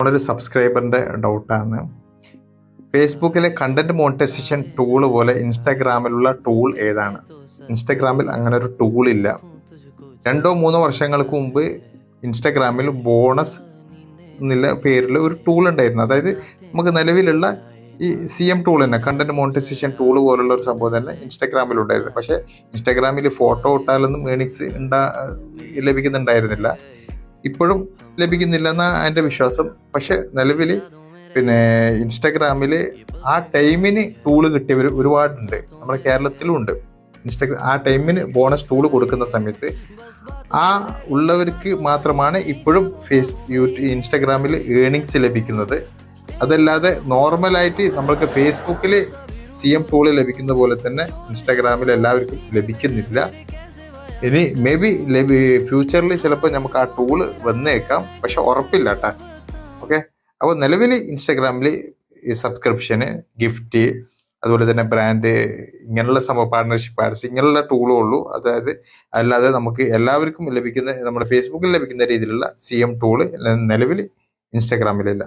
നമ്മളൊരു സബ്സ്ക്രൈബറിന്റെ ഡൗട്ടാണ് ഫേസ്ബുക്കിലെ കണ്ടന്റ് മോണിറ്റൈസേഷൻ ടൂൾ പോലെ ഇൻസ്റ്റാഗ്രാമിലുള്ള ടൂൾ ഏതാണ്? ഇൻസ്റ്റാഗ്രാമിൽ അങ്ങനെ ഒരു ടൂൾ ഇല്ല. രണ്ടോ മൂന്നോ വർഷങ്ങൾക്ക് മുമ്പ് ഇൻസ്റ്റാഗ്രാമിൽ ബോണസ് എന്നുള്ള പേരിൽ ഒരു ടൂൾ ഉണ്ടായിരുന്നു. അതായത് നമുക്ക് നിലവിലുള്ള ഈ സി എം ടൂൾ തന്നെ കണ്ടന്റ് മോണിറ്റൈസേഷൻ ടൂൾ പോലുള്ള ഒരു സംഭവം തന്നെ ഇൻസ്റ്റാഗ്രാമിൽ ഉണ്ടായിരുന്നു. പക്ഷേ ഇൻസ്റ്റാഗ്രാമിൽ ഫോട്ടോ ഇട്ടാലൊന്നും ഏണിങ്സ് ഉണ്ടാ ലഭിക്കുന്നുണ്ടായിരുന്നില്ല. ഇപ്പോഴും ലഭിക്കുന്നില്ല എന്നാണ് എന്റെ വിശ്വാസം. പക്ഷെ നിലവിൽ പിന്നെ ഇൻസ്റ്റാഗ്രാമിൽ ആ ടൈമിന് ടൂൾ കിട്ടിയവർ ഒരുപാടുണ്ട്. നമ്മുടെ കേരളത്തിലും ഉണ്ട്. ഇൻസ്റ്റാഗ്രാം ആ ടൈമിന് ബോണസ് ടൂൾ കൊടുക്കുന്ന സമയത്ത് ആ ഉള്ളവർക്ക് മാത്രമാണ് ഇപ്പോഴും ഫേസ് ഇൻസ്റ്റാഗ്രാമിൽ ഏണിങ്സ് ലഭിക്കുന്നത്. അതല്ലാതെ നോർമലായിട്ട് നമ്മൾക്ക് ഫേസ്ബുക്കിൽ സി എം ടൂൾ ലഭിക്കുന്ന പോലെ തന്നെ ഇൻസ്റ്റാഗ്രാമിൽ എല്ലാവർക്കും ലഭിക്കുന്നില്ല. ഇനി മേ ബി ഫ്യൂച്ചറിൽ ചിലപ്പോൾ നമുക്ക് ആ ടൂൾ വന്നേക്കാം. പക്ഷെ ഉറപ്പില്ല കേട്ടാ ഓക്കെ അപ്പോൾ നിലവിൽ ഇൻസ്റ്റാഗ്രാമിൽ ഈ സബ്സ്ക്രിപ്ഷന് ഗിഫ്റ്റ് അതുപോലെ തന്നെ ബ്രാൻഡ് ഇങ്ങനെയുള്ള സംഭവം പാർട്ണർഷിപ്പ് ആഡ്സ് ഇങ്ങനെയുള്ള ടൂളും ഉള്ളൂ. അതായത് അല്ലാതെ നമുക്ക് എല്ലാവർക്കും ലഭിക്കുന്ന നമ്മുടെ ഫേസ്ബുക്കിൽ ലഭിക്കുന്ന രീതിയിലുള്ള സി എം ടൂൾ നിലവിൽ ഇൻസ്റ്റാഗ്രാമിലില്ല.